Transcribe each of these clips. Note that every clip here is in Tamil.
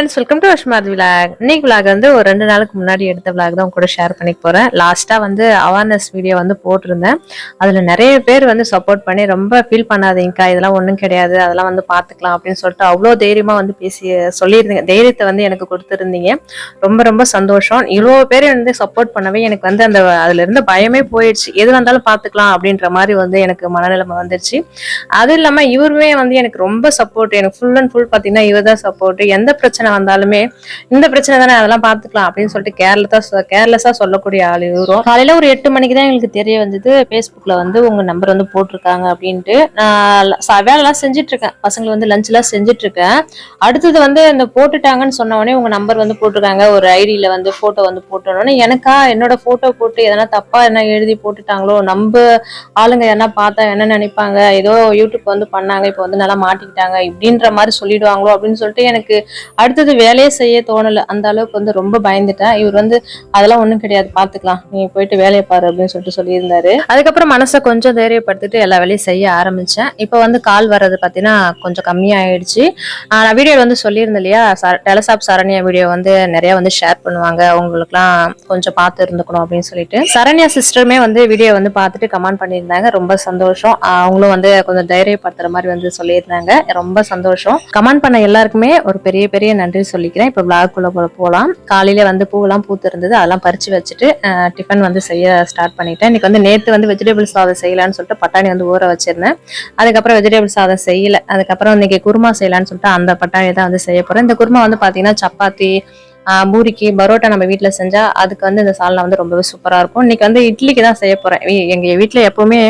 Friends welcome to Ashmath vlog இன்னைக்கு விலாக் வந்து ஒரு ரெண்டு நாளுக்கு முன்னாடி எடுத்த விலாக் தான் கூட ஷேர் பண்ணிக்க போறேன். லாஸ்ட்டாக வந்து அவேர்னஸ் வீடியோ வந்து போட்டிருந்தேன். அதுல நிறைய பேர் வந்து சப்போர்ட் பண்ணி ரொம்ப ஃபீல் பண்ணாதீங்கக்கா இதெல்லாம் ஒன்றும் கிடையாது அதெல்லாம் வந்து பார்த்துக்கலாம் அப்படின்னு சொல்லிட்டு அவ்வளோ தைரியமா வந்து பேசி சொல்லியிருந்தீங்க. தைரியத்தை வந்து எனக்கு கொடுத்துருந்தீங்க. ரொம்ப ரொம்ப சந்தோஷம். இவ்வளோ பேர் வந்து சப்போர்ட் பண்ணவே எனக்கு வந்து அந்த அதுலேருந்து பயமே போயிடுச்சு. எது வந்தாலும் பார்த்துக்கலாம் அப்படின்ற மாதிரி வந்து எனக்கு மனநிலைமை வந்துருச்சு. அது இல்லாம இவருமே வந்து எனக்கு ரொம்ப சப்போர்ட் எனக்கு ஃபுல் அண்ட் ஃபுல் பார்த்தீங்கன்னா இவர் தான் சப்போர்ட் எந்த பிரச்சனை வந்தாலுமே இந்த பிரச்சனை தானே அதெல்லாம் பார்த்துக்கலாம் அப்படின்னு சொல்லிட்டு கேர்லெஸ்ஸா கேர்லெஸ்ஸா சொல்லக்கூடிய ஆள் இவரும். காலையில ஒரு எட்டு மணிக்கு தான் எங்களுக்கு தெரிய வந்தது. ஃபேஸ்புக்ல வந்து உங்க நம்பர் வந்து போட்டிருக்காங்க அப்படின்ட்டு. நான் வேலைலாம் செஞ்சுட்டு இருக்கேன் பசங்களை வந்து லஞ்ச் எல்லாம் செஞ்சுட்டு இருக்கேன் அடுத்தது வந்து இந்த போட்டுட்டாங்கன்னு சொன்ன உடனே உங்க நம்பர் வந்து போட்டிருக்காங்க. ஒரு ஐடியில வந்து போட்டோ வந்து போட்டோன்னு எனக்கா? என்னோட போட்டோ போட்டு எதனா தப்பா என்ன எழுதி போட்டுட்டாங்களோ? நம்ம ஆளுங்க என்ன பார்த்தா என்ன நினைப்பாங்க? ஏதோ யூடியூப் வந்து பண்ணாங்க. இப்போ வந்து நல்லா மாட்டிக்கிட்டாங்க. இப்படின்ற மாதிரி சொல்லிடுவாங்களோ? அப்படின்னு சொல்லிட்டு எனக்கு அடுத்த அடுத்தது வேலையே செய்ய தோணல. அந்த அளவுக்கு வந்து ரொம்ப பயந்துட்டேன். இவர் வந்து அதெல்லாம் ஒன்றும் கிடையாது பார்த்துக்கலாம் நீ போயிட்டு வேலையை பாரு அப்படின்னு சொல்லிட்டு சொல்லியிருந்தாரு. அதுக்கப்புறம் மனசை கொஞ்சம் தைரியப்படுத்திட்டு எல்லா வேலையும் செய்ய ஆரம்பித்தேன் இப்போ வந்து கால் வர்றது பார்த்தீங்கன்னா கொஞ்சம் கம்மியாயிடுச்சு. நான் வீடியோ வந்து சொல்லியிருந்தேன் இல்லையா? டெலசாப் சரண்யா வீடியோ வந்து நிறைய வந்து ஷேர் பண்ணுவாங்க. அவங்களுக்குலாம் கொஞ்சம் பார்த்து இருந்துக்கணும் அப்படின்னு சொல்லிட்டு. சரண்யா சிஸ்டருமே வந்து வீடியோ வந்து பார்த்துட்டு கமெண்ட் பண்ணியிருந்தாங்க. ரொம்ப சந்தோஷம். அவங்களும் வந்து கொஞ்சம் தைரியப்படுத்துற மாதிரி வந்து சொல்லியிருந்தாங்க. ரொம்ப சந்தோஷம். கமெண்ட் பண்ண எல்லாருக்குமே ஒரு பெரிய பெரிய நன்றி. சொல்லிக்கிறேன். இப்போ விளாக்குள்ளே போல போகலாம் காலையில் வந்து பூவெல்லாம் பூத்து இருந்தது அதெல்லாம் பறித்து வச்சுட்டு டிஃபன் வந்து செய்ய ஸ்டார்ட் பண்ணிட்டேன். இன்னைக்கு வந்து நேற்று வந்து வெஜிடபிள் சாதம் செய்யலாம்னு சொல்லிட்டு பட்டாணி வந்து ஊற வச்சுருந்தேன். அதுக்கப்புறம் வெஜிடபிள் சாதம் செய்யல. அதுக்கப்புறம் இன்றைக்கி குருமா செய்யலான்னு சொல்லிட்டு அந்த பட்டாணி தான் வந்து செய்ய போகிறேன் இந்த குருமா வந்து பார்த்தீங்கன்னா சப்பாத்தி பூரிக்கு பரோட்டா நம்ம வீட்டில் செஞ்சால் அதுக்கு வந்து இந்த சால்னா வந்து ரொம்பவே சூப்பராக இருக்கும். இன்னைக்கு வந்து இட்லிக்கு தான் செய்ய போகிறேன் எங்கள் வீட்டில் எப்போவுமே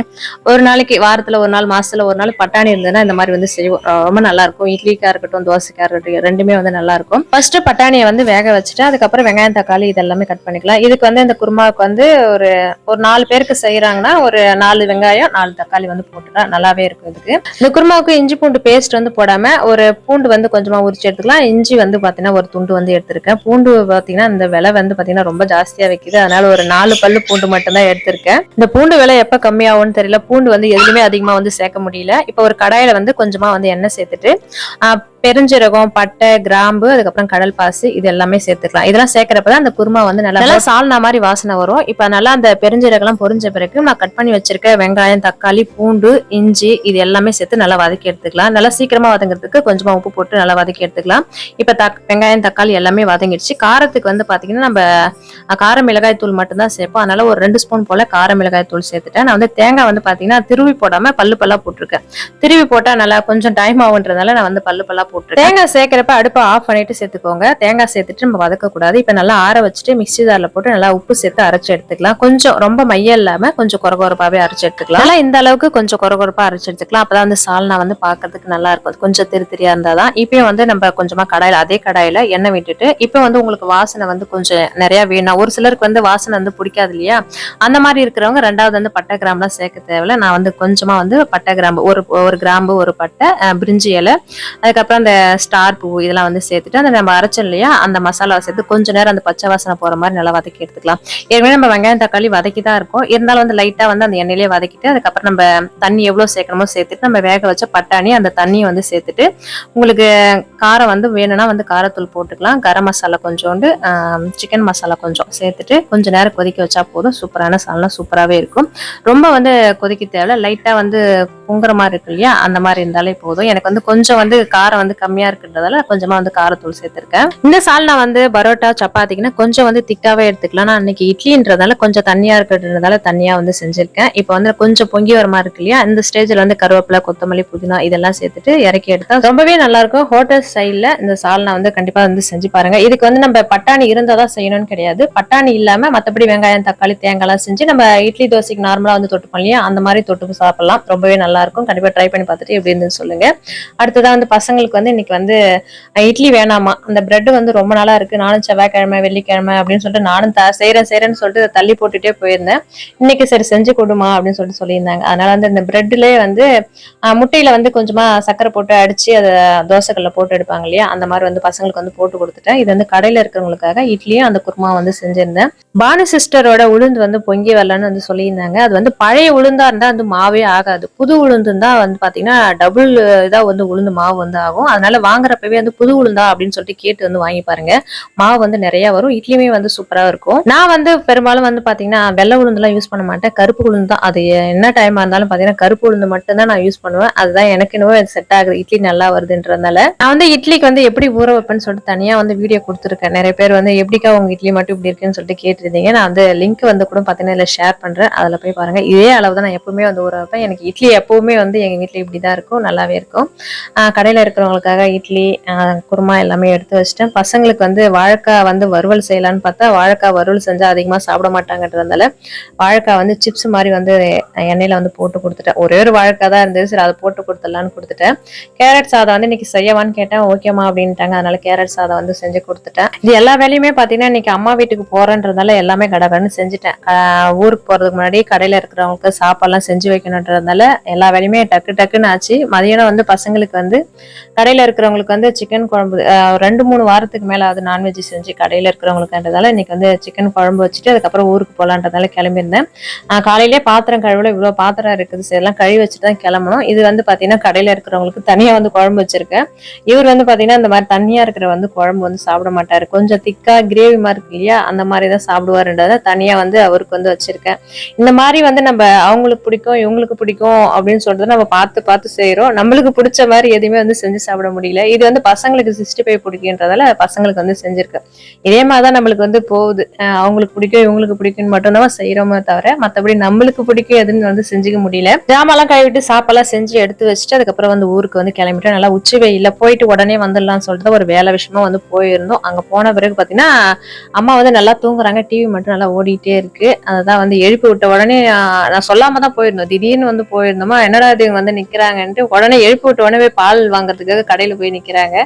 ஒரு நாளைக்கு வாரத்தில் ஒரு நாள் மாதத்தில் ஒரு நாள் பட்டாணி இருந்ததுன்னா இந்த மாதிரி வந்து செய்வோம். ரொம்ப நல்லாயிருக்கும் இட்லிக்காக இருக்கட்டும் தோசைக்காக இருக்கட்டும் ரெண்டுமே வந்து நல்லாயிருக்கும் ஃபஸ்ட்டு பட்டாணியை வந்து வேக வச்சுட்டு அதுக்கப்புறம் வெங்காயம் தக்காளி இது எல்லாமே கட் பண்ணிக்கலாம். இதுக்கு வந்து இந்த குருமாவுக்கு வந்து ஒரு ஒரு நாலு பேருக்கு செய்கிறாங்கன்னா ஒரு நாலு வெங்காயம் நாலு தக்காளி வந்து போட்டுட்டா நல்லாவே இருக்கும் இதுக்கு. இந்த குருமாவுக்கு இஞ்சி பூண்டு பேஸ்ட் வந்து போடாமல் ஒரு பூண்டு வந்து கொஞ்சமாக உரிச்சு எடுத்துக்கலாம். இஞ்சி வந்து பார்த்தீங்கன்னா ஒரு துண்டு வந்து எடுத்துருக்கேன். பூண்டு பாத்தீங்கன்னா இந்த விலை வந்து பாத்தீங்கன்னா ரொம்ப ஜாஸ்தியா வைக்குது. அதனால ஒரு நாலு பல்லு பூண்டு மட்டும் தான் எடுத்திருக்கேன். இந்த பூண்டு விலை எப்ப கம்மியாகும்னு தெரியல. பூண்டு வந்து எதுவுமே அதிகமா வந்து சேர்க்க முடியல. இப்போ ஒரு கடாயில வந்து கொஞ்சமா வந்து எண்ணெய் சேர்த்துட்டு பெருஞ்சீரகம் பட்டை கிராம்பு அதுக்கப்புறம் கடல் பாசி இது எல்லாமே சேர்த்துக்கலாம். இதெல்லாம் சேர்க்கறப்பதான் அந்த குருமா வந்து நல்லா நல்லா சால்னா மாதிரி வாசனை வரும். இப்போ நல்லா அந்த பெருஞ்சீரகம்லாம் பொரிஞ்ச பிறகு நான் கட் பண்ணி வச்சிருக்க வெங்காயம் தக்காளி பூண்டு இஞ்சி இது எல்லாமே சேர்த்து நல்லா வதக்கி எடுத்துக்கலாம். நல்லா சீக்கிரமா வதங்குறதுக்கு கொஞ்சமா உப்பு போட்டு நல்லா வதக்கி எடுத்துக்கலாம். இப்போ தக் வெங்காயம் தக்காளி எல்லாமே வதங்கிடுச்சு காரத்துக்கு வந்து பாத்தீங்கன்னா நம்ம காரம் கார மிளகாய் தூள் மட்டும்தான் சேர்ப்போம். அதனால ஒரு ரெண்டு ஸ்பூன் போல கார மிளகாய் தூள் சேர்த்துட்டேன். நான் வந்து தேங்காய் வந்து பாத்தீங்கன்னா திருவி போடாம பல்லு பல்லாக போட்டிருக்கேன். திருவி போட்டா நல்லா கொஞ்சம் டைம் ஆகுன்றதுனால நான் வந்து பல்லு பல்லாக போட்டிருக்கேன். தேங்காய் சேர்க்கிறப்ப அடுப்பை ஆஃப் பண்ணிட்டு சேர்த்துக்கோங்க. தேங்காய் சேர்த்துட்டு நம்ம வதக்கக்கூடாது. இப்போ நல்லா ஆற வச்சுட்டு மிக்ஸி ஜாரில் போட்டு நல்லா உப்பு சேர்த்து அரைச்சு எடுத்துக்கலாம். கொஞ்சம் ரொம்ப மையம் இல்லாம கொஞ்சம் குறகுறப்பாகவே அரைச்சு எடுத்துக்கலாம். நல்லா இந்த அளவுக்கு கொஞ்சம் குறகுறப்பாக அரைச்சி எடுத்துக்கலாம். அப்பதான் வந்து சால்னா வந்து பார்க்கறதுக்கு நல்லா இருக்கும். கொஞ்சம் திரு திரியா இருந்தாதான். இப்பயும் வந்து நம்ம கொஞ்சமா கடாயில அதே கடாயில் எண்ணெய் விட்டுட்டு இப்போ வந்து உங்களுக்கு வாசனை வந்து கொஞ்சம் நிறையா வேணும். ஒரு சிலருக்கு வந்து வாசனை வந்து பிடிக்காது இல்லையா? அந்த மாதிரி இருக்கிறவங்க ரெண்டாவது வந்து பட்டை கிராம்புலாம் சேர்க்க தேவையில்ல. நான் வந்து கொஞ்சமாக வந்து பட்டை கிராம்பு ஒரு ஒரு கிராம்பு ஒரு பட்டை பிரிஞ்சி இலை அதுக்கப்புறம் அந்த ஸ்டார் பூ இதெல்லாம் வந்து சேர்த்துட்டு அந்த நம்ம அரைச்சோம் இல்லையா? அந்த மசாலாவை சேர்த்து கொஞ்ச நேரம் அந்த பச்சை வாசனை போகிற மாதிரி நல்லா வதக்கி எடுத்துக்கலாம். ஏற்கனவே நம்ம வெங்காயம் தக்காளி வதக்கி தான் இருக்கும். இருந்தாலும் வந்து லைட்டாக வந்து அந்த எண்ணெயிலே வதக்கிட்டு அதுக்கப்புறம் நம்ம தண்ணி எவ்வளோ சேர்க்கணுமோ சேர்த்துட்டு நம்ம வேக வச்ச பட்டாணி அந்த தண்ணியை வந்து சேர்த்துட்டு உங்களுக்கு காரம் வந்து வேணும்னா வந்து காரத்தூள் போட்டுக்கலாம். கரம் மசாலா கொஞ்சோண்டு சிக்கன் மசாலா கொஞ்சம் சேர்த்துட்டு கொஞ்ச நேரம் கொதிக்க வச்சா போதும். சூப்பரான சால்னா சூப்பராகவே இருக்கும். ரொம்ப வந்து கொதிக்க தேவையில்ல. லைட்டாக வந்து பொங்குற மாதிரி இருக்கு இல்லையா? அந்த மாதிரி இருந்தாலே போதும். எனக்கு வந்து கொஞ்சம் வந்து காரம் வந்து கம்மியாக இருக்குன்றதால கொஞ்சமாக வந்து காரத்தூள் சேர்த்துருக்கேன். இந்த சால்னா வந்து பரோட்டா சப்பாத்திக்குன்னா கொஞ்சம் வந்து திக்காகவே எடுத்துக்கலாம். நான் அன்னைக்கு இட்லின்றதால கொஞ்சம் தண்ணியாக இருக்கிறதுனால தண்ணியாக வந்து செஞ்சுருக்கேன். இப்போ வந்து கொஞ்சம் பொங்கி வர மாதிரி இருக்கு இல்லையா? இந்த ஸ்டேஜில் வந்து கருவேப்பிலை கொத்தமல்லி புதினா இதெல்லாம் சேர்த்துட்டு இறக்கி எடுத்தால் ரொம்பவே நல்லாயிருக்கும் ஹோட்டல் ஸ்டைலில் இந்த சால்னா வந்து கண்டிப்பாக வந்து செஞ்சு பாருங்கள் இதுக்கு வந்து நம்ம பட்டாணி இருந்தால் தான் செய்யணும்னு கிடையாது. பட்டாணி இல்லாமல் மற்றபடி வெங்காயம் தக்காளி தேங்காய்லாம் செஞ்சு நம்ம இட்லி தோசைக்கு நார்மலாக வந்து தொட்டு இல்லையா? அந்த மாதிரி தொட்டு சாப்பிடலாம். ரொம்பவே நல்லா இருக்கும். ட்ரை பண்ணி பார்த்துட்டு எப்படி இருந்துன்னு சொல்லுங்க. அடுத்ததான் வந்து பசங்களுக்கு வந்து இன்னைக்கு வந்து இட்லி வேணாமா? அந்த பிரெட் வந்து ரொம்ப நாளாக இருக்கு. நானும் செவ்வாய்க்கிழமை வெள்ளிக்கிழமை அப்படின்னு சொல்லிட்டு நானும் த- செய்கிறேன் செய்கிறேன்னு சொல்லிட்டு அதை தள்ளி போட்டுட்டே போயிருந்தேன். இன்னைக்கு சரி செஞ்சு கொடுமா அப்படின்னு சொல்லிட்டு சொல்லியிருந்தாங்க. அதனால வந்து இந்த பிரெட்லயே வந்து முட்டையில் முட்டையில வந்து கொஞ்சமா சக்கரை போட்டு அடிச்சு அதை தோசைக்கல்ல போட்டு எடுப்பாங்க இல்லையா? அந்த மாதிரி வந்து பசங்களுக்கு வந்து போட்டு கொடுத்துட்டேன். இது வந்து கடையில இருக்கிறவங்களுக்காக இட்லியும் அந்த குருமா வந்து செஞ்சிருந்தேன். பானு சிஸ்டரோட உளுந்து வந்து பொங்கி வரலன்னு வந்து சொல்லியிருந்தாங்க. அது வந்து பழைய உளுந்தா இருந்தா வந்து மாவே ஆகாது. புது உளுந்து தான் வந்து பாத்தீங்கன்னா டபுள் இதா வந்து உளுந்து மாவு வந்து ஆகும். அதனால வாங்குறப்பவே வந்து புது உளுந்தா அப்படின்னு சொல்லிட்டு கேட்டு வந்து வாங்கி பாருங்க. மாவு வந்து நிறைய வரும். இட்லியுமே வந்து சூப்பரா இருக்கும். நான் வந்து பெரும்பாலும் வந்து பாத்தீங்கன்னா வெள்ளை உளுந்துலாம் யூஸ் பண்ண மாட்டேன். கருப்பு உளுந்து தான். அது என்ன டைமா இருந்தாலும் பாத்தீங்கன்னா கருப்பு உளுந்து மட்டும் தான் நான் யூஸ் பண்ணுவேன். அதுதான் எனக்கு இன்னும் செட் ஆகுது. இட்லி நல்லா வருதுன்றதுனால. நான் வந்து இட்லிக்கு வந்து எப்படி ஊற வைப்பேன்னு சொல்லிட்டு தனியா வந்து வீடியோ கொடுத்துருக்கேன். நிறைய பேர் வந்து எப்படிக்கா உங்க இட்லி மட்டும் இப்படி இருக்குன்னு சொல்லிட்டு கேட்டிருந்தீங்க. நான் அந்த லிங்க் வந்து கூட பார்த்தீங்கன்னா இதில் ஷேர் பண்றேன். அதில் போய் பாருங்க. இதே அளவு தான் நான் எப்பவுமே வந்து ஊற வைப்பேன் எனக்கு இட்லி எப்பவுமே வந்து எங்க இப்படி தான் இருக்கும். நல்லாவே இருக்கும். கடையில் இருக்கிறவங்களுக்காக இட்லி குருமா எல்லாமே எடுத்து வச்சிட்டேன். பசங்களுக்கு வந்து வாழைக்காய் வந்து வறுவல் செய்யலான்னு பார்த்தா வாழைக்காய் வறுவல் செஞ்சால் அதிகமாக சாப்பிட மாட்டாங்கன்றதுனால வாழைக்காய் வந்து சிப்ஸ் மாதிரி வந்து எண்ணெயில் வந்து போட்டு கொடுத்துட்டேன். ஒரே ஒரு வழக்காக தான் இருந்தது. சரி அதை போட்டு கொடுத்துடலான்னு கொடுத்துட்டேன். கேரட் சாதம் வந்து இன்னைக்கு செய்யவான்னு கேட்டேன். ஓகேமா அப்படின்ட்டாங்க. அதனால கேரட் சாதம் வந்து செஞ்சு கொடுத்துட்டேன். இது எல்லா வேலையுமே பார்த்தீங்கன்னா இன்னைக்கு அம்மா வீட்டுக்கு போறேன்றதுனால எல்லாமே கடகடன்னு செஞ்சுட்டேன். ஊருக்கு போறதுக்கு முன்னாடி கடையில் இருக்கிறவங்களுக்கு சாப்பாடுலாம் செஞ்சு வைக்கணுன்றதுனால எல்லா வேலையுமே டக்கு டக்குன்னு ஆச்சு. மதியானம் வந்து பசங்களுக்கு வந்து கடையில் இருக்கிறவங்களுக்கு வந்து சிக்கன் குழம்பு ரெண்டு மூணு வாரத்துக்கு மேல அது நான்வெஜ் செஞ்சு கடையில் இருக்கிறவங்களுக்குன்றதால இன்னைக்கு வந்து சிக்கன் குழம்பு வச்சுட்டு அதுக்கப்புறம் ஊருக்கு போகலான்றதால கிளம்பியிருந்தேன். காலையிலேயே பாத்திரம் கழுவுல இவ்வளவு பாத்திரம் இருக்குது சரி எல்லாம் கழுவி வச்சுட்டு தான் கிளம்பணும். இது வந்து பாத்தீங்கன்னா கடையில இருக்கிறவங்களுக்கு தனியா வந்து குழம்பு வச்சிருக்கேன் இவர் வந்து பாத்தீங்கன்னா இந்த மாதிரி தனியாக இருக்கிற வந்து குழம்பு வந்து சாப்பிட மாட்டாரு. கொஞ்சம் திக்கா கிரேவி மாதிரி இருக்கு இல்லையா அந்த மாதிரி தான் சாப்பிடுவாருன்றத தனியா வந்து அவருக்கு வந்து வச்சிருக்கேன். இந்த மாதிரி வந்து நம்ம அவங்களுக்கு பிடிக்கும் இவங்களுக்கு பிடிக்கும் அப்படின்னு சொல்றது நம்ம பார்த்து பார்த்து செய்கிறோம் நம்மளுக்கு பிடிச்ச மாதிரி எதுவுமே வந்து செஞ்சு சாப்பிட முடியல. இது வந்து பசங்களுக்கு சிக்ஸ்டி ஃபைவ் பிடிக்குன்றதால பசங்களுக்கு வந்து செஞ்சிருக்கேன் இதே மாதிரி தான் நம்மளுக்கு வந்து போகுது. அவங்களுக்கு பிடிக்கும் இவங்களுக்கு பிடிக்கும்னு மட்டும் தான் செய்யறோமே தவிர மத்தபடி நம்மளுக்கு பிடிக்கும் எதுன்னு வந்து செஞ்சுக்க முடியல. ஜாமெல்லாம் கழுவிட்டு சாப்பாடுலாம் செஞ்சு எடுத்து வச்சுட்டு அதுக்கப்புறம் வந்து ஊருக்கு வந்து கிளம்பிட்டு நல்லா உச்சி வெயில போயிட்டு உடனே வந்துடலாம்னு சொல்லிட்டு ஒரு வேலை விஷயமா வந்து போயிருந்தோம். அங்க போன பிறகு பாத்தீங்கன்னா அம்மா வந்து நல்லா தூங்குறாங்க. டிவி மட்டும் நல்லா ஓடிட்டே இருக்கு. அதான் வந்து எழுப்பி விட்ட உடனே நான் சொல்லாம தான் போயிருந்தோம். திடீர்னு வந்து போயிருந்தோமா என்னடா இது வந்து நிக்கிறாங்கன்ட்டு உடனே எழுப்பி விட்ட உடனே போய் பால் வாங்குறதுக்காக கடையில போய் நிக்கிறாங்க.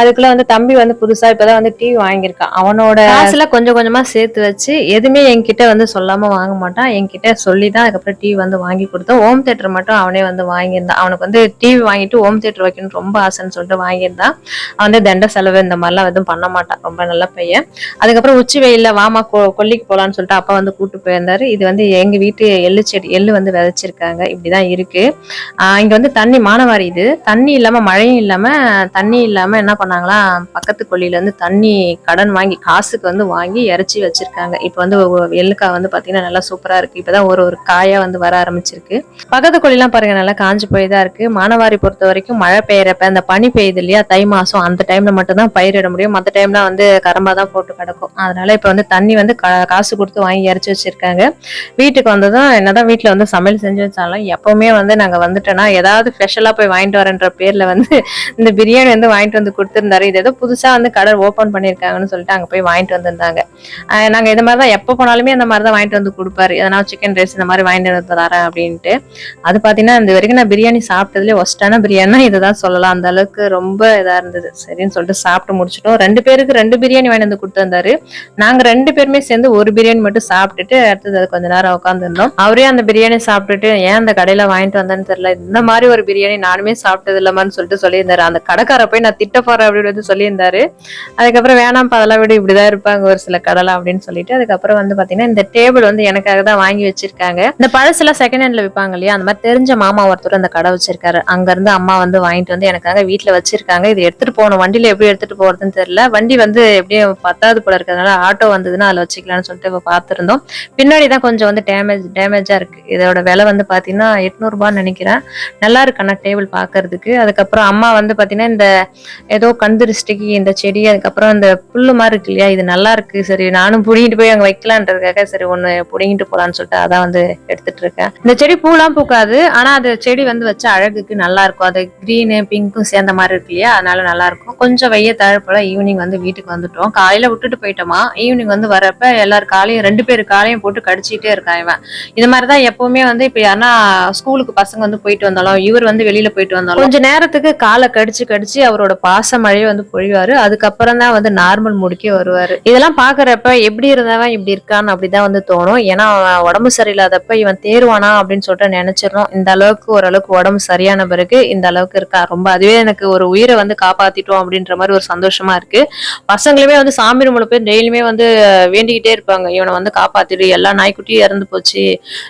அதுக்குள்ள வந்து தம்பி வந்து புதுசா இப்பதான் வந்து டிவி வாங்கியிருக்கான். அவனோட காசுல கொஞ்சம் கொஞ்சமா சேர்த்து வச்சு எதுவுமே என்கிட்ட வந்து சொல்லாம வாங்க மாட்டான். என்கிட்ட சொல்லி தான் அதுக்கப்புறம் டிவி வந்து வாங்கி கொடுத்தோம் ஹோம் தேட்டர் மட்டும் அவனே வந்து வாங்கியிருந்தான் அவனுக்கு வந்து டிவி வாங்கிட்டு ஹோம் தேட்டர் வைக்கணும் ரொம்ப ஆசைன்னு சொல்லிட்டு வாங்கியிருந்தான் அவன் வந்து தண்ட செலவு இந்த மாதிரிலாம் எதுவும் பண்ண மாட்டான். ரொம்ப நல்ல பையன். அதுக்கப்புறம் உச்சி வெயில்ல வாமா கொ- கொல்லிக்கு போகலான்னு சொல்லிட்டு அப்பா வந்து கூப்பிட்டு போயிருந்தாரு. இது வந்து எங்க வீட்டு எள்ளு செடி எள்ளு வந்து விதைச்சிருக்காங்க. இப்படிதான் இருக்கு. இருக்குது இங்க வந்து தண்ணி மானவாரி இது. தண்ணி இல்லாம மழையும் இல்லாம தண்ணி இல்லாம என்ன பண்ணாங்களா? பக்கத்து கொல்லியில தண்ணி கடன் வாங்கி காசுக்கு வந்து வாங்கி இறைச்சி வச்சிருக்காங்க. இப்போ வந்து எள்ளுக்கா எள்ளுக்காய் வந்து பாத்தீங்கன்னா நல்லா சூப்பரா இருக்கு. இப்பதான் ஒரு ஒரு காயா வந்து வர ஆரம்பிச்சிருக்கு. பக்கத்து கொள்ளிலாம் பாருங்க நல்லா காஞ்சு போய் தான் இருக்கு. மானவாரி பொறுத்த வரைக்கும் மழை பெய்யறப்ப அந்த பனி பெய்யுது இல்லையா? தை மாசம் அந்த டைம்ல மட்டும்தான் பயிரிட முடியும். மற்ற டைம்ல வந்து கரம்பா தான் போட்டு கிடக்கும். அதனால இப்ப வந்து தண்ணி வந்து கா- காசு கொடுத்து வாங்கி இறைச்சி வச்சிருக்காங்க. வீட்டுக்கு வந்ததும் என்னதான் வீட்டுல வந்து சமையல் செஞ்சு வச்சாலும் எப்பவுமே வந்து நாங்க வந்துட்டோம்னா ஏதாவது ஸ்பெஷலா போய் வாங்கிட்டு வரேன்ற பேர்ல வந்து இந்த பிரியாணி வந்து வாங்கிட்டு வந்து கொடுத்துருந்தாரு. இது ஏதோ புதுசா வந்து கடை ஓபன் பண்ணிருக்காங்கன்னு சொல்லிட்டு அங்க போய் வாங்கிட்டு வந்திருந்தாங்க. நாங்க இந்த மாதிரி தான் எப்போ போனாலுமே அந்த மாதிரி தான் வாங்கிட்டு வந்து கொடுப்பாரு. எதனா சிக்கன் ரைஸ் இந்த மாதிரி வாங்கிட்டு வந்து தரேன் அப்படின்ட்டு. அது பாத்தீங்கன்னா இந்த வரைக்கும் நான் பிரியாணி சாப்பிட்டதுலேயே ஒஸ்டான பிரியாணினா இதுதான் சொல்லலாம். அந்த அளவுக்கு ரொம்ப இதாக இருந்தது. சரின்னு சொல்லிட்டு சாப்பிட்டு முடிச்சிட்டோம். ரெண்டு பேருக்கு ரெண்டு பிரியாணி வாங்கி வந்து கொடுத்து வந்தாரு நாங்க ரெண்டு பேருமே சேர்ந்து ஒரு பிரியாணி மட்டும் சாப்பிட்டுட்டு அடுத்தது அது கொஞ்ச நேரம் உட்காந்துருந்தோம் அவரே அந்த பிரியாணி சாப்பிட்டுட்டு ஏன் அந்த கடையில் வாங்கிட்டு வந்தேன்னு தெரியல. இந்த மாதிரி ஒரு பிரியாணி நானுமே சாப்பிட்டது இல்லைமான்னு சொல்லிட்டு சொல்லியிருந்தாரு. அந்த கடைக்கார போய் நான் திட்ட போறேன் அப்படின்னு வந்து சொல்லியிருந்தாரு. அதுக்கப்புறம் வேணாம்ப்பா அதெல்லாம் விட. இப்படிதான் இருப்பாங்க ஒரு சில கடலை அப்படின்னு சொல்லிட்டு அதுக்கப்புறம் வந்து பாத்தீங்கன்னா இந்த டேபிள் வந்து எனக்காக தான் வாங்கி வச்சிருக்காங்க. இந்த பழசுலாம் செகண்ட் ஹேண்ட்ல விற்பாங்க இல்லையா? அந்த மாதிரி தெரிஞ்ச மாமா ஒருத்தர் அந்த கடை வச்சிருக்காரு. அங்க இருந்து அம்மா வந்து வாங்கிட்டு வந்து எனக்காக வீட்டுல வச்சிருக்காங்க. இது எடுத்துட்டு போகணும். வண்டியில எப்படி எடுத்துட்டு போறதுன்னு தெரியல. வண்டி வந்து எப்படியும் பத்தாவது போல இருக்கிறதுனால ஆட்டோ வந்ததுன்னா அதுல வச்சுக்கலாம்னு சொல்லிட்டு இப்ப பாத்துருந்தோம் பின்னாடி தான் கொஞ்சம் வந்து டேமேஜ் டேமேஜா இருக்கு. இதோட விலை வந்து பாத்தீங்கன்னா எட்நூறுபான்னு நினைக்கிறேன். நல்லா இருக்கு ஆனா டேபிள் பாக்குறதுக்கு அதுக்கப்புறம் அம்மா வந்து பாத்தீங்கன்னா இந்த ஏதோ கந்திருஷ்டிக்கு இந்த செடி அதுக்கப்புறம் இந்த புல்லு மாதிரி இருக்கு இல்லையா? இது நல்லா இருக்கு. சரி நானும் புடிங்கிட்டு போய் அங்க வைக்கலான்றதுக்காக சரி ஒண்ணு புடிங்கிட்டு போலான்னு சொல்லிட்டு அதான் வந்து எடுத்துட்டு இருக்கேன் இந்த செடி பூலாம் பூக்காது ஆனா அது செடி வந்து வச்ச அழகுக்கு நல்லா இருக்கும் அது கிரீனு பிங்க்கும் சேர்ந்த மாதிரி இருக்கு இல்லையா? அதனால நல்லா இருக்கும் கொஞ்சம் வெய்ய தழப்போல ஈவினிங் வந்து வீட்டுக்கு வந்துட்டோம். காலையில விட்டுட்டு போயிட்டோமா? ஈவினிங் வந்து வரப்ப எல்லாரும் காலையும் ரெண்டு பேர் காலையும் போட்டு கடிச்சிட்டே இருக்கான் இவன். இது மாதிரிதான் எப்பவுமே வந்து இப்ப யாருன்னா ஸ்கூலுக்கு பசங்க வந்து போயிட்டு வந்தாலும் இவர் வந்து வெளியில போயிட்டு வந்தாலும் கொஞ்ச நேரத்துக்கு காலை கடிச்சு கடிச்சு அவரோட பாச மழையை வந்து பொழிவாரு. அதுக்கப்புறம் தான் வந்து நார்மல் முடிக்க வருவாரு. இதெல்லாம் பாக்குறப்ப எப்படி இருந்தவன் இப்படி இருக்கான்னு அப்படிதான் வந்து தோணும். ஏன்னா உடம்பு சரியில்லாதப்ப இவன் தேருவானா அப்படின்னு சொல்லிட்டு நினைச்சிடறோம். இந்த அளவுக்கு ஓரளவுக்கு உடம்பு சரியான பிறகு இந்த அளவுக்கு இருக்கா? ரொம்ப அதுவே எனக்கு ஒரு உயிரை வந்து காப்பாத்திட்டோம் அப்படின்ற மாதிரி ஒரு சந்தோஷமா இருக்கு. பசங்களுமே வந்து சாமி ரூமில் போய் டெய்லியுமே வந்து வேண்டிக்கிட்டே இருப்பாங்க. இவனை வந்து காப்பாத்திடு எல்லா நாய்க்குட்டியும் இறந்து போச்சு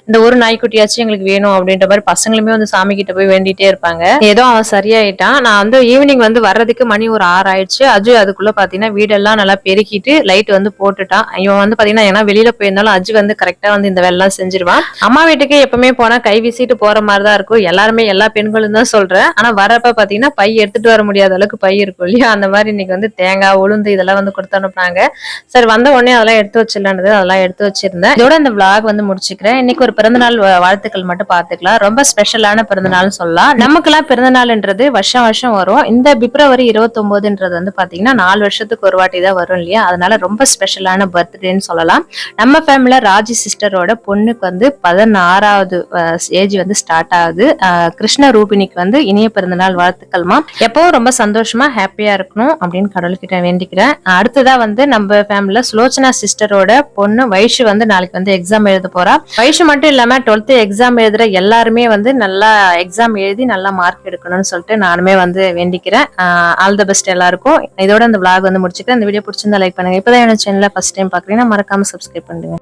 இந்த ஒரு நாய்க்குட்டியாச்சும் எங்களுக்கு வேணும் அப்படின்ற மாதிரி பசங்களுமே வந்து சாமி கிட்ட போய் வேண்டிட்டே இருப்பாங்க. ஏதோ அவன் சரியாயிட்டான். நான் வந்து ஈவினிங் வந்து வர்றதுக்கு மணி ஒரு ஆறு ஆயிடுச்சு. அஜு அதுக்குள்ள பாத்தீங்கன்னா வீடெல்லாம் நல்லா பெருக்கிட்டு லைட் வந்து போட்டுட்டான். இவன் வந்து பாத்தீங்கன்னா ஏன்னா வெளியில போயிருந்தாலும் அஜு வந்து கரெக்டா வந்து இந்த வேலைலாம் செஞ்சிருவான். அம்மா வீட்டுக்கு எப்பவுமே போனா கை வீசிட்டு போற மாதிரி தான் இருக்கும். எல்லாருமே எல்லா பெண்களும் தான் சொல்றேன். ஆனா வரப்ப பாத்தீங்கன்னா பை எடுத்துட்டு வர முடியாத அளவுக்கு பை இருக்கும் இல்லையா? அந்த மாதிரி இன்னைக்கு வந்து தேங்காய் உளுந்து இதெல்லாம் வந்து கொடுத்து அனுப்புனாங்க. சரி வந்த உடனே அதெல்லாம் எடுத்து வச்சிடலான்றது அதெல்லாம் எடுத்து வச்சிருந்தேன். இதோட இந்த விளாக் வந்து முடிச்சுக்கிறேன். இன்னைக்கு ஒரு பிறந்தநாள் வா- வாழ்த்துக்கள் மட்டும் பாத்துக்கலாம். ரொம்ப ஸ்பெஷலான பிறந்தநாள்னு சொல்லலாம். நமக்கெல்லாம் பிறந்தநாள்ன்றது வருஷம் வருஷம் வரும். இந்த பிப்ரவரி இருபத்தொன்பதுன்றது வந்து பாத்தீங்கன்னா நாலு வருஷத்துக்கு ஒரு வாட்டி தான் வரும் இல்லையா? அதனால ரொம்ப ஸ்பெஷலான பர்த்டேன்னு சொல்லலாம். நம்ம ஃபேமிலியில ராஜி சிஸ்டரோட பொண்ணுக்கு வந்து ஆறாவது ஏஜ் வந்து ஸ்டார்ட் ஆகுது. கிருஷ்ண ரூபினிக்கு வந்து இனிய பிறந்தநாள் வாழ்த்துக்கள்மா எப்பவும் ரொம்ப சந்தோஷமா ஹாப்பியா இருக்கணும் அப்படின்னு கடவுள்கிட்ட வேண்டிக்கிறேன். அடுத்ததா வந்து நம்ம ஃபேமிலியில சுலோச்சனா சிஸ்டரோட பொண்ணு வயசு வந்து நாளைக்கு வந்து எக்ஸாம் எழுத போறா. வயசு மட்டும் இல்லாம டுவெல்த் எக்ஸாம் எழுதுற எல்லாருமே வந்து நல்லா எக்ஸாம் எழுதி நல்லா மார்க் எடுக்கணும்னு சொல்லிட்டு நானுமே வந்து வேண்டிக்கிறேன். ஆல் த பெஸ்ட் எல்லாருக்கும். இதோட அந்த விளாக் வந்து முடிச்சுக்கிறேன். இந்த வீடியோ பிடிச்சிருந்தா லைக் பண்ணுங்க. இப்பதான் என்னோட சேனலை ஃபர்ஸ்ட் டைம் பாக்குறீங்கன்னா மறக்காம சப்ஸ்கிரைப் பண்ணுங்க